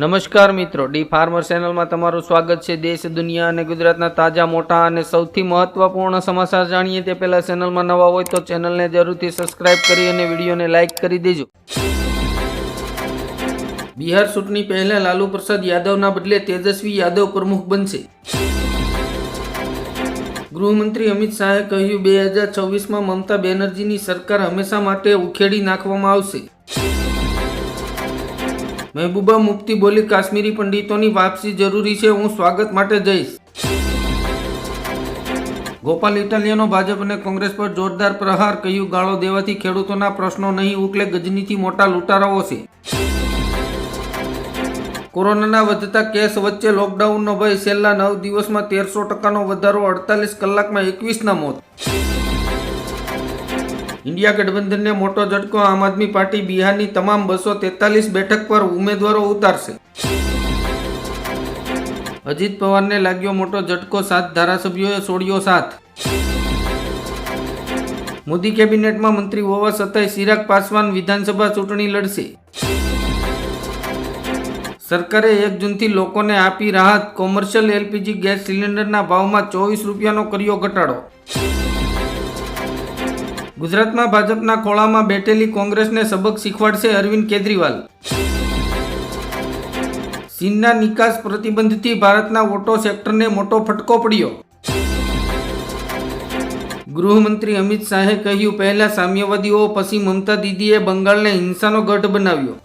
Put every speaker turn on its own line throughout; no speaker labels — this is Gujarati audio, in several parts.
નમસ્કાર મિત્રો, ડી ફાર્મર ચેનલમાં તમારું સ્વાગત છે. દેશ, દુનિયા અને ગુજરાતના તાજા, મોટા અને સૌથી મહત્વપૂર્ણ સમાચાર જાણીએ તે પહેલા ચેનલમાં નવા હોય તો ચેનલને જરૂરથી સબસ્ક્રાઇબ કરી અને વિડીયોને લાઇક કરી દેજો. બિહાર ચૂંટણી પહેલા લાલુ પ્રસાદ યાદવના બદલે તેજસ્વી યાદવ પ્રમુખ બનશે. ગૃહમંત્રી અમિત શાહે કહ્યું, બે હજાર છવ્વીસમાં મમતા બેનર્જીની સરકાર હંમેશા માટે ઉખેડી નાખવામાં આવશે. મહેબૂબા મુફ્તી બોલી, કાશ્મીરી પંડિતોની વાપસી જરૂરી છે, હું સ્વાગત માટે જઈશ. ગોપાલ ઇટાલિયાનો ભાજપ અને કોંગ્રેસ પર જોરદાર પ્રહાર કહ્યું ગાળો દેવાથી ખેડૂતોના પ્રશ્નો નહીં ઉકલે, ગજનીથી મોટા લૂંટારાઓ છે. કોરોનાના વધતા કેસ વચ્ચે લોકડાઉનનો ભય, છેલ્લા નવ દિવસમાં તેરસો ટકાનો વધારો, અડતાલીસ કલાકમાં એકવીસના મોત. ઇન્ડિયા ગઠબંધનને મોટો ઝટકો આમ આદમી પાર્ટી બિહારની તમામ બસો તેતાલીસ બેઠક પર ઉમેદવારો ઉતારશે. અજીત પવારને લાગ્યો મોટો ઝટકો, સાત ધારાસભ્યોએ છોડ્યો સાથ મોદી કેબિનેટમાં મંત્રી હોવા છતાંય ચિરાગ પાસવાન વિધાનસભા ચૂંટણી લડશે. સરકારે એક જૂનથી લોકોને આપી રાહત, કોમર્શિયલ એલપીજી ગેસ સિલિન્ડરના ભાવમાં ચોવીસ રૂપિયાનો કર્યો ઘટાડો. ગુજરાતમાં ભાજપના ખોળામાં બેઠેલી કોંગ્રેસને સબક શીખવાડશે અરવિંદ કેજરીવાલ. ચીનના નિકાસ પ્રતિબંધથી ભારતના ઓટો સેક્ટરને મોટો ફટકો પડ્યો. ગૃહમંત્રી અમિત શાહે કહ્યું, પહેલા સામ્યવાદીઓ, પછી મમતા દીદીએ બંગાળને હિંસાનો ગઢ બનાવ્યો.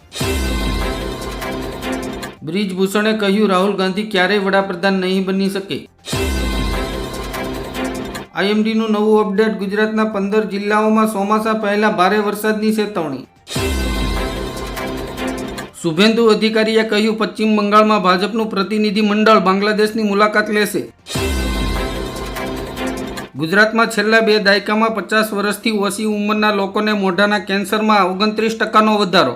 બ્રિજભૂષણે કહ્યું, રાહુલ ગાંધી ક્યારેય વડાપ્રધાન નહીં બની શકે. આઈએમડીનું નવું અપડેટ ગુજરાતના પંદર જિલ્લાઓમાં ચોમાસા પહેલા ભારે વરસાદની ચેતવણી. શુભેન્દુ અધિકારીએ કહ્યું, પશ્ચિમ બંગાળમાં ભાજપનું પ્રતિનિધિ મંડળ બાંગ્લાદેશની મુલાકાત લેશે. ગુજરાતમાં છેલ્લા બે દાયકામાં પચાસ વર્ષથી ઓછી ઉંમરના લોકોને મોઢાના કેન્સરમાં ઓગણત્રીસ ટકાનો વધારો.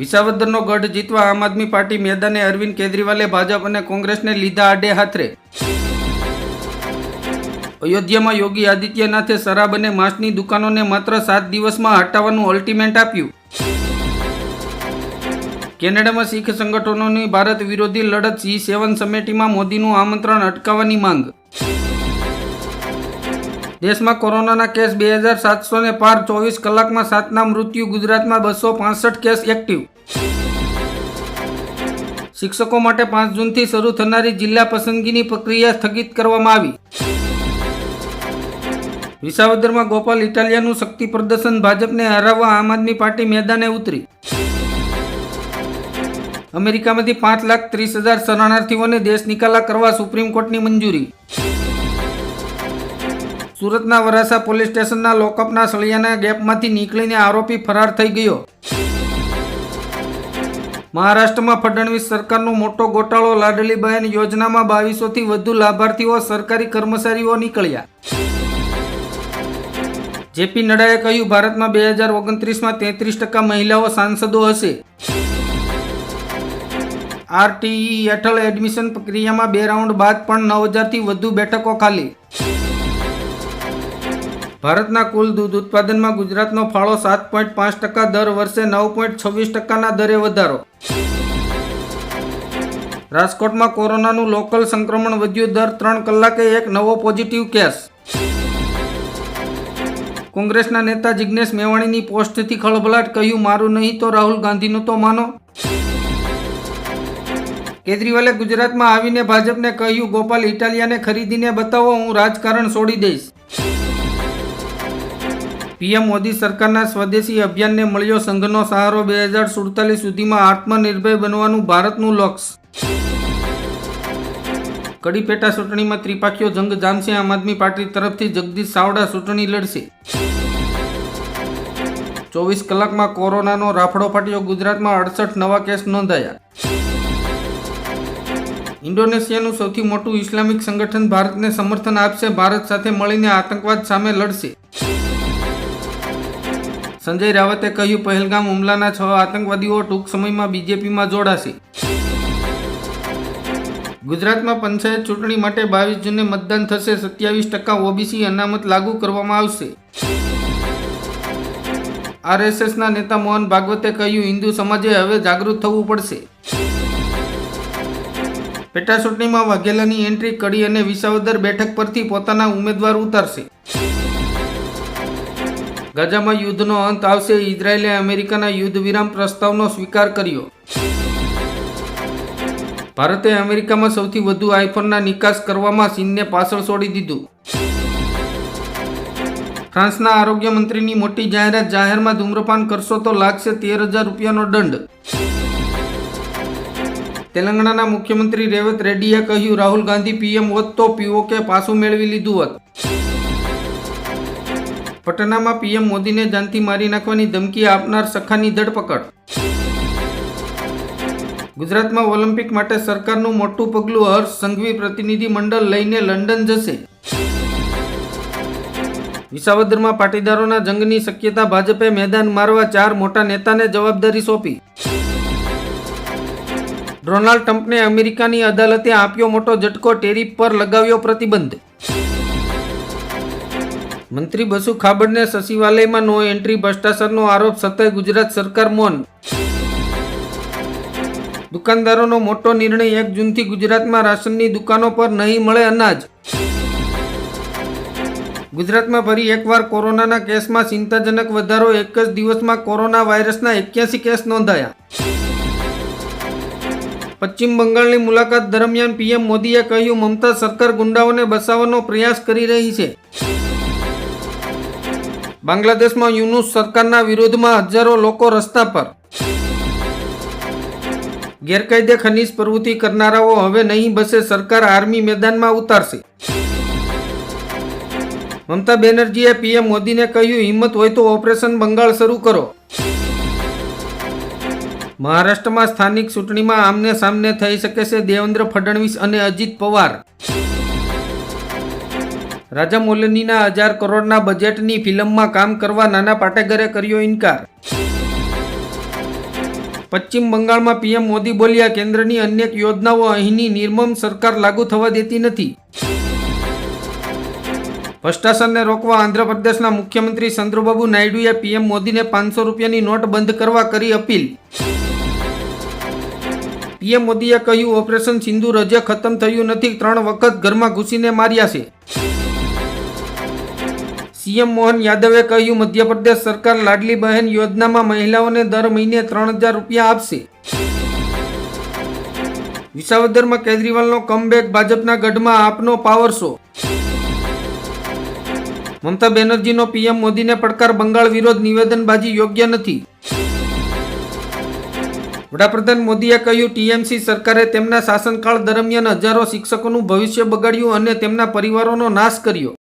વિસાવદરનો ગઢ જીતવા આમ આદમી પાર્ટી મેદાને અરવિંદ કેજરીવાલે ભાજપ અને કોંગ્રેસને લીધા આડે હાથરે અયોધ્યામાં યોગી આદિત્યનાથે શરાબ અને માંસની દુકાનોને માત્ર સાત દિવસમાં હટાવવાનું અલ્ટિમેન્ટ આપ્યું. કેનેડામાં શીખ સંગઠનોની ભારત વિરોધી લડત સી સેવન સમિટીમાં મોદીનું આમંત્રણ અટકાવવાની માંગ. દેશમાં કોરોનાના કેસ બે હજાર સાતસો ને પાર ચોવીસ કલાકમાં સાતના મૃત્યુ, ગુજરાતમાં બસો પાસઠ કેસ એક્ટિવ શિક્ષકો માટે પાંચ જૂનથી શરૂ થનારી જિલ્લા પસંદગીની પ્રક્રિયા સ્થગિત કરવામાં આવી. વિસાવદરમાં ગોપાલ ઇટાલિયાનું શક્તિ પ્રદર્શન ભાજપને હરાવવા આમ આદમી પાર્ટી મેદાને ઉતરી. અમેરિકામાંથી પાંચ લાખ ત્રીસ હજાર શરણાર્થીઓને દેશ નિકાલા કરવા સુપ્રીમ કોર્ટની મંજૂરી. સુરતના વરાસા પોલીસ સ્ટેશનના લોકઅપના સળિયાના ગેપમાંથી નીકળીને આરોપી ફરાર થઈ ગયો. મહારાષ્ટ્રમાં ફડણવીસ સરકારનો મોટો ગોટાળો લાડલીબહેન યોજનામાં બાવીસોથી વધુ લાભાર્થીઓ સરકારી કર્મચારીઓ નીકળ્યા. જેપી નડ્ડાએ કહ્યું, ભારતમાં બે હજાર ઓગણત્રીસમાં તેત્રીસ ટકા મહિલાઓ સાંસદો હશે. આરટીઈ હેઠળ એડમિશન પ્રક્રિયામાં બે રાઉન્ડ બાદ પણ નવ હજારથી વધુ બેઠકો ખાલી. ભારતના કુલ દૂધ ઉત્પાદનમાં ગુજરાતનો ફાળો સાત પોઈન્ટ પાંચ ટકા દર વર્ષે નવ પોઈન્ટ છવ્વીસ ટકાના દરે વધારો. રાજકોટમાં કોરોનાનું લોકલ સંક્રમણ વધ્યું દર ત્રણ કલાકે એક નવો પોઝિટિવ કેસ કોંગ્રેસના નેતા જિજ્ઞેશ મેવાણીની પોસ્ટથી ખળભળાટ, કહ્યું, મારું નહીં તો રાહુલ ગાંધીનું તો માનો. કેજરીવાલે ગુજરાતમાં આવીને ભાજપને કહ્યું, ગોપાલ ઇટાલિયાને ખરીદીને બતાવો, હું રાજકારણ છોડી દઈશ. પીએમ મોદી સરકારના સ્વદેશી અભિયાનને મળ્યો સંઘનો સહારો બે હજાર સુડતાલીસ સુધીમાં આત્મનિર્ભર બનવાનું ભારતનું લક્ષ્ય. કડી પેટા ચૂંટણીમાં ત્રિપાખીઓ જંગ જામશે, આમ આદમી પાર્ટી તરફથી જગદીશ સાવડા ચૂંટણી લડશે. ચોવીસ કલાકમાં કોરોનાનો રાફડો ફાટ્યો, ગુજરાતમાં અડસઠ નવા કેસ નોંધાયા. ઇન્ડોનેશિયાનું સૌથી મોટું ઇસ્લામિક સંગઠન ભારતને સમર્થન આપશે, ભારત સાથે મળીને આતંકવાદ સામે લડશે. સંજય રાવતે કહ્યું, પહેલગામ હુમલાના છ આતંકવાદીઓ ટૂંક સમયમાં બીજેપીમાં જોડાશે. ગુજરાતમાં પંચાયત ચૂંટણી માટે બાવીસ જૂને મતદાન થશે, સત્યાવીસ ટકા ઓબીસી અનામત લાગુ કરવામાં આવશે. આરએસએસના નેતા મોહન ભાગવતે કહ્યું, હિન્દુ સમાજે હવે જાગૃત થવું પડશે. પેટા ચૂંટણીમાં વાઘેલાની એન્ટ્રી કડી અને વિસાવદર બેઠક પરથી પોતાના ઉમેદવાર ઉતારશે. ગાઝામાં યુદ્ધનો અંત આવશે. ઇઝરાયેલે અમેરિકાના યુદ્ધ વિરામ પ્રસ્તાવનો સ્વીકાર કર્યો. ભારતે અમેરિકામાં સૌથી વધુ આઈફોનના નિકાસ કરવામાં ચીનને પાછળ છોડી દીધું. ફ્રાન્સના આરોગ્ય મંત્રીની મોટી જાહેરાત જાહેરમાં ધૂમ્રપાન કરશો તો લાગશે તેર હજાર રૂપિયાનો દંડ. તેલંગાણાના મુખ્યમંત્રી રેવત રેડ્ડીએ કહ્યું, રાહુલ ગાંધી પીએમ હોત તો પીઓકે પાછું મેળવી લીધું હોત. પટનામાં પીએમ મોદીને જાનથી મારી નાખવાની ધમકી આપનાર સખાની ધરપકડ. ગુજરાતમાં ઓલિમ્પિક માટે સરકારનું મોટું પગલું હર્ષ સંઘવી પ્રતિનિધિ મંડળ લઈને લંડન જશે. વિસાવદરમાં પાટીદારોના જંગની શક્યતા ભાજપે મેદાન મારવા ચાર મોટા નેતાને જવાબદારી સોંપી. ડોનાલ્ડ ટ્રમ્પને અમેરિકાની અદાલતે આપ્યો મોટો ઝટકો ટેરિફ પર લગાવ્યો પ્રતિબંધ. મંત્રી બસુ ખાબડને સચિવાલયમાં નો એન્ટ્રી, ભ્રષ્ટાચારનો આરોપ સતાય ગુજરાત સરકાર મૌન. દુકાનદારોનો મોટો નિર્ણય એક જૂનથી ગુજરાતમાં રાશનની દુકાનો પર નહીં મળે અનાજ. ગુજરાતમાં ફરી એકવાર કોરોનાના કેસમાં ચિંતાજનક વધારો એક જ દિવસમાં કોરોના વાયરસના એક્યાસી કેસ નોંધાયા. પશ્ચિમ બંગાળની મુલાકાત દરમિયાન પીએમ મોદીએ કહ્યું, મમતા સરકાર ગુંડાઓને બસાવવાનો પ્રયાસ કરી રહી છે. બાંગ્લાદેશમાં યુનુસ સરકારના વિરોધમાં હજારો લોકો રસ્તા પર ગેરકાયદે ખનીજ પ્રવૃત્તિ કરનારાઓ હવે નહીં બસે, સરકાર આર્મી મેદાનમાં ઉતારશે. મમતા બેનર્જીએ પીએમ મોદીને કહ્યું, હિંમત હોય તો ઓપરેશન બંગાળ શરૂ કરો. મહારાષ્ટ્રમાં સ્થાનિક ચૂંટણીમાં આમને સામને થઈ શકે છે દેવેન્દ્ર ફડણવીસ અને અજીત પવાર. રાજા મોલનીના હજાર કરોડના બજેટની ફિલ્મમાં કામ કરવા નાના પાટેકરે કર્યો ઇનકાર. પશ્ચિમ બંગાળમાં પીએમ મોદી બોલ્યા, કેન્દ્રની અનેક યોજનાઓ અહીંની નિર્મમ સરકાર લાગુ થવા દેતી નથી. ભ્રષ્ટાચારને રોકવા આંધ્રપ્રદેશના મુખ્યમંત્રી ચંદ્રબાબુ નાયડુએ પીએમ મોદીને પાંચસો રૂપિયાની નોટ બંધ કરવા કરી અપીલ. પીએમ મોદીએ કહ્યું, ઓપરેશન સિંધુ રજે ખતમ થયું નથી, ત્રણ વખત ઘરમાં ઘૂસીને માર્યા છે. સીએમ મોહન યાદવે કહ્યું, મધ્યપ્રદેશ સરકાર લાડલી બહેન યોજનામાં મહિલાઓને દર મહિને ત્રણ હજાર રૂપિયા આપશે. વિસાવદરમાં કેજરીવાલનો કમબેક ભાજપના ગઢમાં આપનો પાવર શો મમતા બેનર્જીનો પીએમ મોદીને પડકાર બંગાળ વિરોધ નિવેદનબાજી યોગ્ય નથી. વડાપ્રધાન મોદીએ કહ્યું, ટીએમસી સરકારે તેમના શાસનકાળ દરમિયાન હજારો શિક્ષકોનું ભવિષ્ય બગાડ્યું અને તેમના પરિવારોનો નાશ કર્યો.